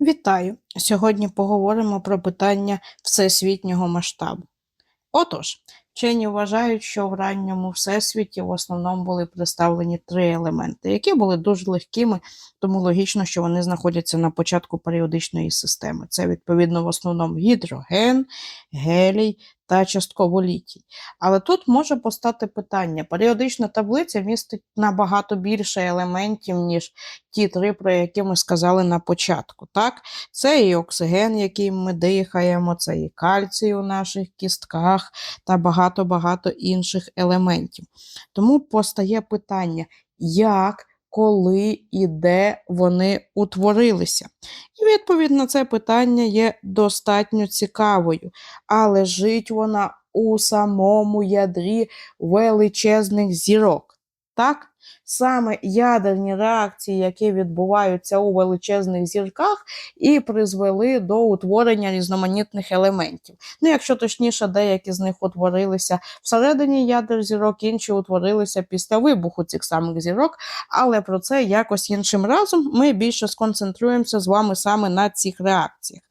Вітаю! Сьогодні поговоримо про питання всесвітнього масштабу. Отож, вчені вважають, що в ранньому всесвіті в основному були представлені три елементи, які були дуже легкими, тому логічно, що вони знаходяться на початку періодичної системи. Це, відповідно, в основному гідроген, гелій та частково літій. Але тут може постати питання: періодична таблиця містить набагато більше елементів, ніж ті три, про які ми сказали на початку. Так? Це і оксиген, яким ми дихаємо, це і кальцій у наших кістках та багато-багато інших елементів. Тому постає питання, як коли і де вони утворилися. І відповідь на це питання є достатньо цікавою, але жить вона у самому ядрі величезних зірок. Так? Саме ядерні реакції, які відбуваються у величезних зірках, і призвели до утворення різноманітних елементів. Ну, якщо точніше, деякі з них утворилися всередині ядер зірок, інші утворилися після вибуху цих самих зірок, але про це якось іншим разом ми більше сконцентруємося з вами саме на цих реакціях.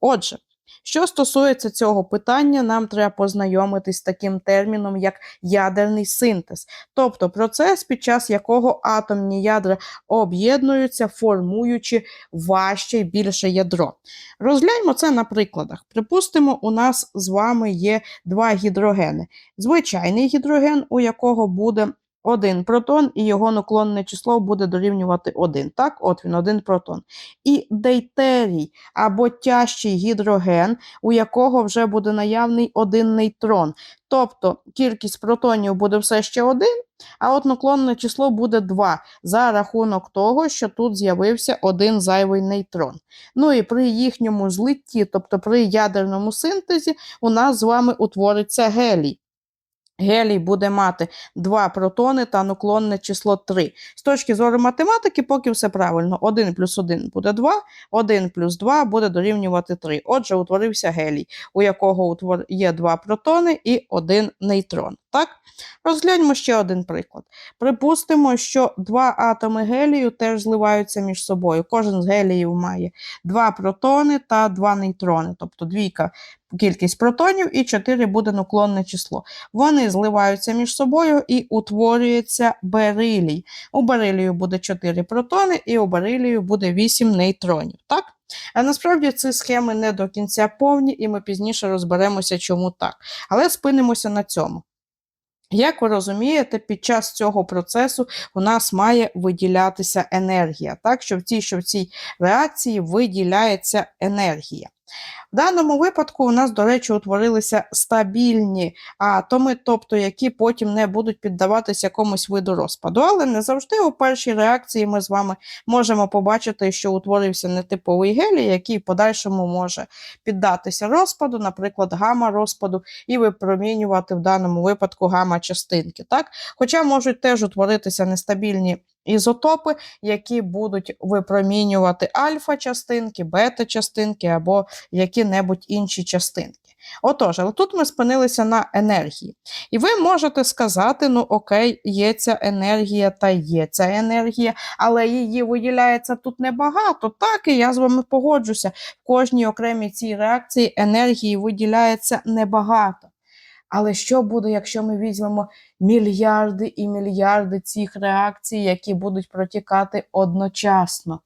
Отже. Що стосується цього питання, нам треба познайомитись з таким терміном, як ядерний синтез, тобто процес, під час якого атомні ядра об'єднуються, формуючи важче і більше ядро. Розгляньмо це на прикладах. Припустимо, у нас з вами є два гідрогени. Звичайний гідроген, у якого буде один протон, і його наклонне число буде дорівнювати 1. Так, от він, один протон. І дейтерій або тяжчий гідроген, у якого вже буде наявний один нейтрон. Тобто кількість протонів буде все ще один, а от наклонне число буде 2 за рахунок того, що тут з'явився один зайвий нейтрон. Ну і при їхньому злитті, тобто при ядерному синтезі, у нас з вами утвориться гелій. Гелій буде мати 2 протони та нуклонне число 3. З точки зору математики, поки все правильно. 1 плюс 1 буде 2, 1 плюс 2 буде дорівнювати 3. Отже, утворився гелій, у якого є 2 протони і 1 нейтрон. Так? Розгляньмо ще один приклад. Припустимо, що два атоми гелію теж зливаються між собою. Кожен з геліїв має 2 протони та 2 нейтрони, тобто двійка кількість протонів і 4 буде наклонне число. Вони зливаються між собою і утворюється берилій. У берилію буде 4 протони, і у берилію буде 8 нейтронів. Так? А насправді ці схеми не до кінця повні, і ми пізніше розберемося, чому так. Але спинимося на цьому. Як ви розумієте, під час цього процесу у нас має виділятися енергія, так, що в цій що в цій реакції виділяється енергія. В даному випадку у нас, до речі, утворилися стабільні атоми, тобто які потім не будуть піддаватися якомусь виду розпаду. Але не завжди у першій реакції ми з вами можемо побачити, що утворився нетиповий гелій, який в подальшому може піддатися розпаду, наприклад, гамма-розпаду, і випромінювати в даному випадку гамма-частинки. Хоча можуть теж утворитися нестабільні ізотопи, які будуть випромінювати альфа-частинки, бета-частинки або які-небудь інші частинки. Отож, але тут ми спинилися на енергії. І ви можете сказати: ну окей, є ця енергія та є ця енергія, але її виділяється тут небагато. Так, і я з вами погоджуся. В кожній окремій цій реакції енергії виділяється небагато. Але що буде, якщо ми візьмемо мільярди і мільярди цих реакцій, які будуть протікати одночасно?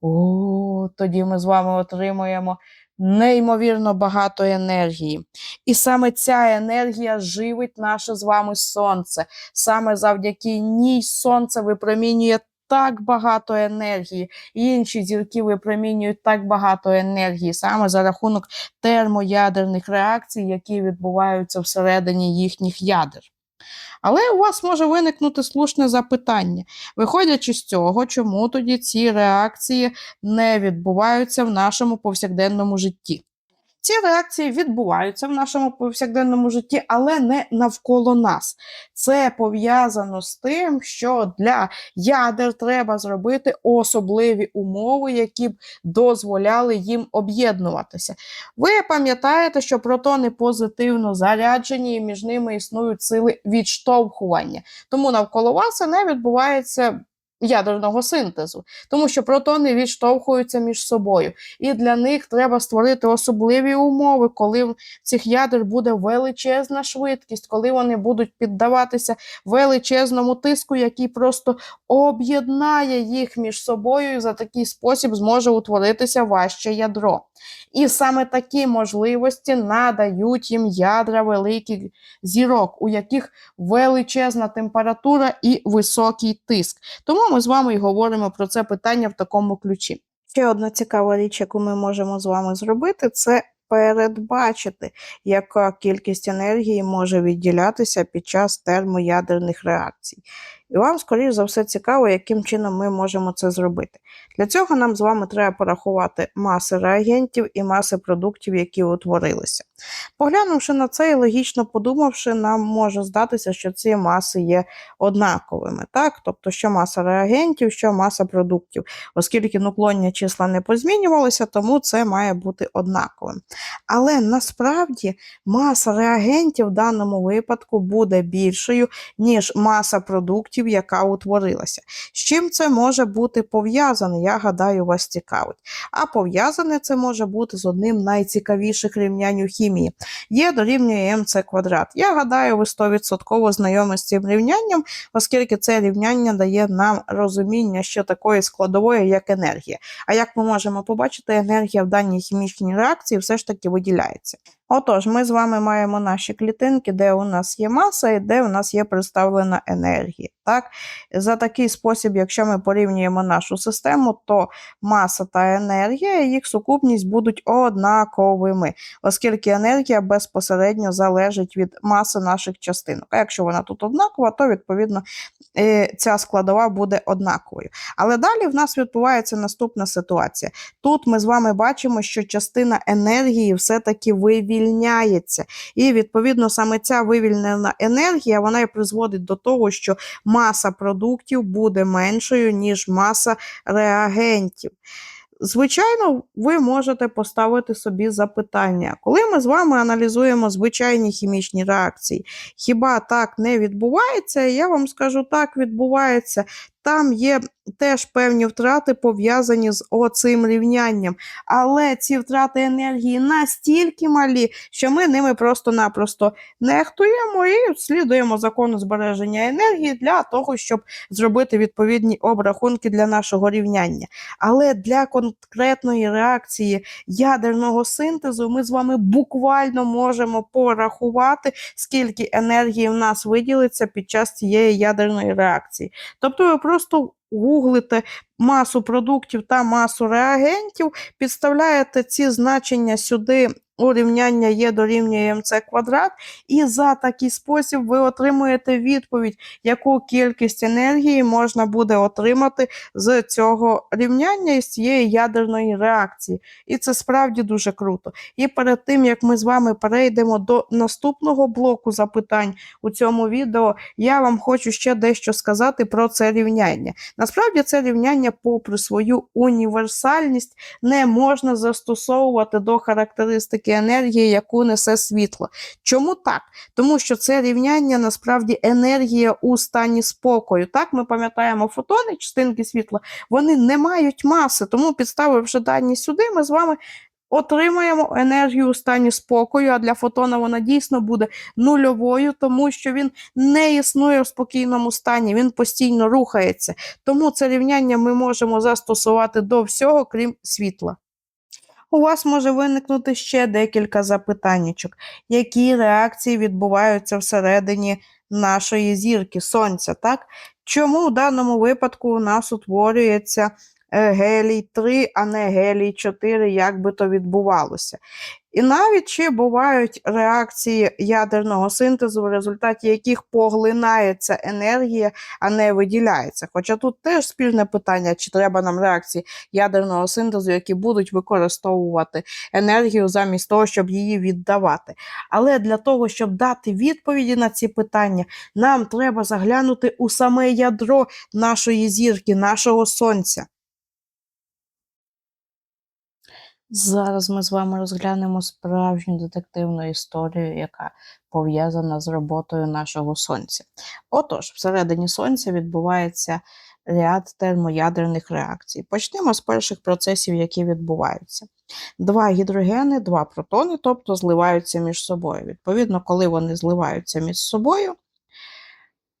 О, тоді ми з вами отримуємо неймовірно багато енергії. І саме ця енергія живить наше з вами сонце. Саме завдяки ній сонце випромінює так багато енергії, інші зірки випромінюють так багато енергії, саме за рахунок термоядерних реакцій, які відбуваються всередині їхніх ядер. Але у вас може виникнути слушне запитання, виходячи з цього, чому тоді ці реакції не відбуваються в нашому повсякденному житті. Ці реакції відбуваються в нашому повсякденному житті, але не навколо нас. Це пов'язано з тим, що для ядер треба зробити особливі умови, які б дозволяли їм об'єднуватися. Ви пам'ятаєте, що протони позитивно заряджені, і між ними існують сили відштовхування. Тому навколо вас не відбувається ядерного синтезу, тому що протони відштовхуються між собою, і для них треба створити особливі умови, коли в цих ядер буде величезна швидкість, коли вони будуть піддаватися величезному тиску, який просто об'єднає їх між собою, і за такий спосіб зможе утворитися важче ядро. І саме такі можливості надають їм ядра великих зірок, у яких величезна температура і високий тиск. Тому ми з вами і говоримо про це питання в такому ключі. Ще одна цікава річ, яку ми можемо з вами зробити, це передбачити, яка кількість енергії може відділятися під час термоядерних реакцій. І вам, скоріш за все, цікаво, яким чином ми можемо це зробити. Для цього нам з вами треба порахувати маси реагентів і маси продуктів, які утворилися. Поглянувши на це і логічно подумавши, нам може здатися, що ці маси є однаковими. Так? Тобто, що маса реагентів, що маса продуктів. Оскільки нуклонні числа не позмінювалися, тому це має бути однаковим. Але насправді маса реагентів в даному випадку буде більшою, ніж маса продуктів, яка утворилася. З чим це може бути пов'язане, я гадаю, вас цікавить. А пов'язане це може бути з одним найцікавіших рівнянь у хімії. Є дорівнює МЦ квадрат. Я гадаю, ви 100% знайомі з цим рівнянням, оскільки це рівняння дає нам розуміння, що такої складової, як енергія. А як ми можемо побачити, енергія в даній хімічній реакції все ж таки виділяється. Отож, ми з вами маємо наші клітинки, де у нас є маса і де у нас є представлена енергія. Так? За такий спосіб, якщо ми порівнюємо нашу систему, то маса та енергія, їх сукупність будуть однаковими, оскільки енергія безпосередньо залежить від маси наших частинок. А якщо вона тут однакова, то відповідно е, ця складова буде однаковою. Але далі в нас відбувається наступна ситуація. Тут ми з вами бачимо, що частина енергії все-таки вивільняється. І, відповідно, саме ця вивільнена енергія вона і призводить до того, що маса продуктів буде меншою, ніж маса реагентів. Звичайно, ви можете поставити собі запитання, коли ми з вами аналізуємо звичайні хімічні реакції, хіба так не відбувається? Я вам скажу, так відбувається. Там є теж певні втрати пов'язані з оцим рівнянням. Але ці втрати енергії настільки малі, що ми ними просто-напросто нехтуємо і слідуємо закону збереження енергії для того, щоб зробити відповідні обрахунки для нашого рівняння. Але для конкретної реакції ядерного синтезу ми з вами буквально можемо порахувати, скільки енергії в нас виділиться під час цієї ядерної реакції. Тобто ви просто гуглите масу продуктів та масу реагентів, підставляєте ці значення сюди у рівняння Є дорівнює МЦ квадрат, і за такий спосіб ви отримуєте відповідь, яку кількість енергії можна буде отримати з цього рівняння і з цієї ядерної реакції. І це справді дуже круто. І перед тим, як ми з вами перейдемо до наступного блоку запитань у цьому відео, я вам хочу ще дещо сказати про це рівняння. Насправді, це рівняння, попри свою універсальність, не можна застосовувати до характеристики енергії, яку несе світло. Чому так? Тому що це рівняння насправді енергія у стані спокою. Так, ми пам'ятаємо фотони, частинки світла, вони не мають маси, тому підставивши дані сюди, ми з вами. Отримаємо енергію у стані спокою, а для фотона вона дійсно буде нульовою, тому що він не існує в спокійному стані, він постійно рухається. Тому це рівняння ми можемо застосувати до всього, крім світла. У вас може виникнути ще декілька запитаннячок. Які реакції відбуваються всередині нашої зірки Сонця? так? Чому в даному випадку у нас утворюється е, гелій 3, а не гелій 4, як би то відбувалося? І навіть чи бувають реакції ядерного синтезу, в результаті яких поглинається енергія, а не виділяється. Хоча тут теж спільне питання, чи треба нам реакції ядерного синтезу, які будуть використовувати енергію замість того, щоб її віддавати. Але для того, щоб дати відповіді на ці питання, нам треба заглянути у саме ядро нашої зірки, нашого сонця. Зараз ми з вами розглянемо справжню детективну історію, яка пов'язана з роботою нашого сонця. Отож, всередині сонця відбувається ряд термоядерних реакцій. Почнемо з перших процесів, які відбуваються. Два гідрогени, два протони, тобто зливаються між собою. Відповідно, коли вони зливаються між собою,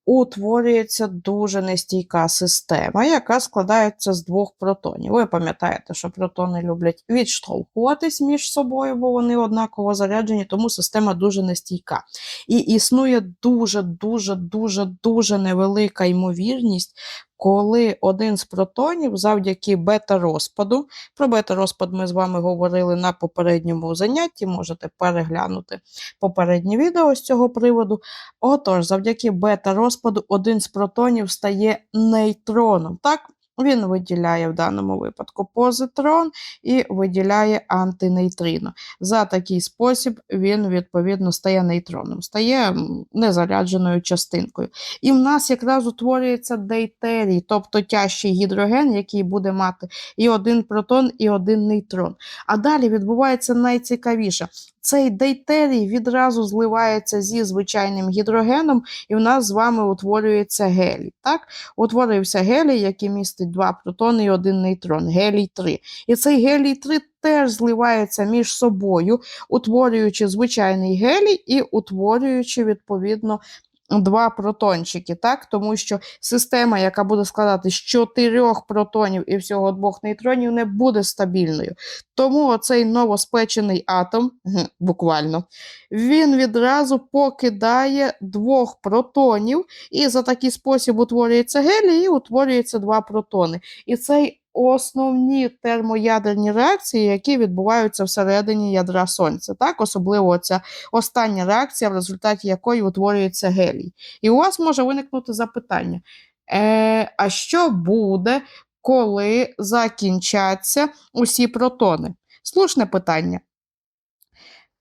утворюється дуже нестійка система, яка складається з двох протонів. Ви пам'ятаєте, що протони люблять відштовхуватись між собою, бо вони однаково заряджені, тому система дуже нестійка. І існує дуже, дуже, дуже, дуже невелика ймовірність, коли один з протонів завдяки бета-розпаду, про бета-розпад ми з вами говорили на попередньому занятті, можете переглянути попереднє відео з цього приводу. Отож, завдяки бета-розпаду один з протонів стає нейтроном. Так? Він виділяє в даному випадку позитрон і виділяє антинейтрино. За такий спосіб він, відповідно, стає нейтроном, стає незарядженою частинкою. І в нас якраз утворюється дейтерій, тобто тяжчий гідроген, який буде мати і один протон, і один нейтрон. А далі відбувається найцікавіше. Цей дейтерій відразу зливається зі звичайним гідрогеном, і в нас з вами утворюється гелій. Так? Утворився гелій, який містить два протони і один нейтрон, гелій 3. І цей гелій 3 теж зливається між собою, утворюючи звичайний гелій і утворюючи, відповідно, два протончики, так? тому що система, яка буде складати з чотирьох протонів і всього двох нейтронів, не буде стабільною. Тому оцей новоспечений атом, буквально, він відразу покидає двох протонів, і за такий спосіб утворюється гелій і утворюється два протони. І цей основні термоядерні реакції, які відбуваються всередині ядра Сонця. Так, особливо ця остання реакція, в результаті якої утворюється гелій. І у вас може виникнути запитання: е, а що буде, коли закінчаться усі протони? Слушне питання.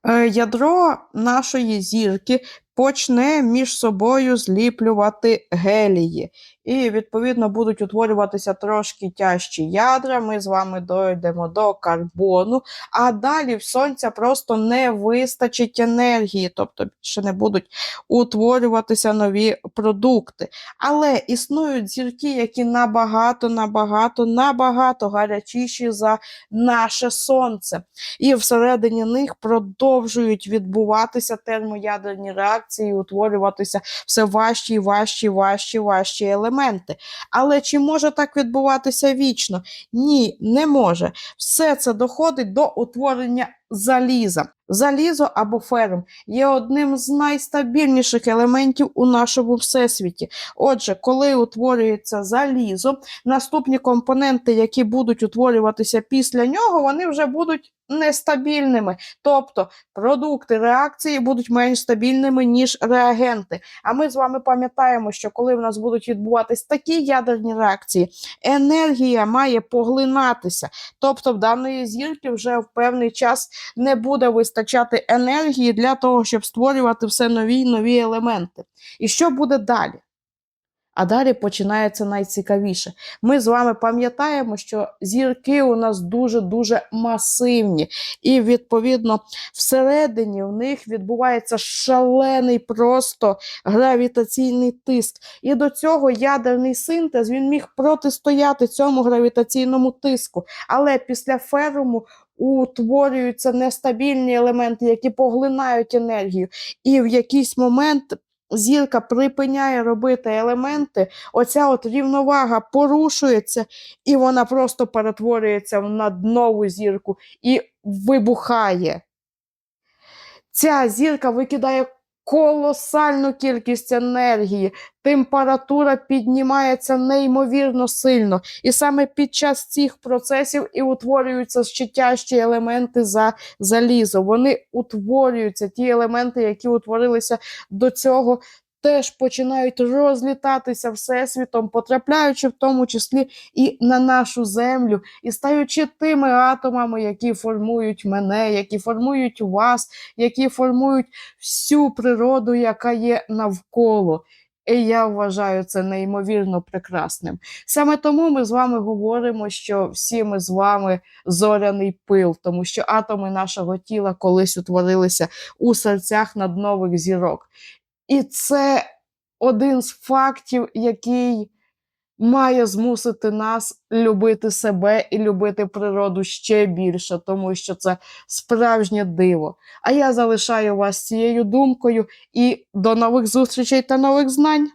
Е, Ядро нашої зірки почне між собою зліплювати гелії. І, відповідно, будуть утворюватися трошки тяжчі ядра. Ми з вами дойдемо до карбону, а далі в сонця просто не вистачить енергії, тобто більше не будуть утворюватися нові продукти. Але існують зірки, які набагато, набагато, набагато гарячіші за наше сонце. І всередині них продовжують відбуватися термоядерні реакції, і утворюватися все важчі, важчі, важчі, важчі елементи. Але чи може так відбуватися вічно? Ні, не може. Все це доходить до утворення заліза. Залізо або ферм є одним з найстабільніших елементів у нашому всесвіті. Отже, коли утворюється залізо, наступні компоненти, які будуть утворюватися після нього, вони вже будуть нестабільними. Тобто продукти реакції будуть менш стабільними, ніж реагенти. А ми з вами пам'ятаємо, що коли в нас будуть відбуватись такі ядерні реакції, енергія має поглинатися. Тобто в даної зірки вже в певний час не буде вистачати енергії для того, щоб створювати все нові й нові елементи. І що буде далі? А далі починається найцікавіше. Ми з вами пам'ятаємо, що зірки у нас дуже-дуже масивні, і, відповідно, всередині в них відбувається шалений просто гравітаційний тиск. І до цього ядерний синтез він міг протистояти цьому гравітаційному тиску. Але після феруму утворюються нестабільні елементи, які поглинають енергію. І в якийсь момент зірка припиняє робити елементи, оця от рівновага порушується, і вона просто перетворюється на нову зірку і вибухає. Ця зірка викидає колосальну кількість енергії, температура піднімається неймовірно сильно. І саме під час цих процесів і утворюються ще тяжчі елементи за залізо. Вони утворюються, ті елементи, які утворилися до цього. Теж починають розлітатися всесвітом, потрапляючи в тому числі і на нашу землю, і стаючи тими атомами, які формують мене, які формують вас, які формують всю природу, яка є навколо. І я вважаю це неймовірно прекрасним. Саме тому ми з вами говоримо, що всі ми з вами зоряний пил, тому що атоми нашого тіла колись утворилися у серцях над нових зірок. І це один з фактів, який має змусити нас любити себе і любити природу ще більше, тому що це справжнє диво. А я залишаю вас цією думкою і до нових зустрічей та нових знань.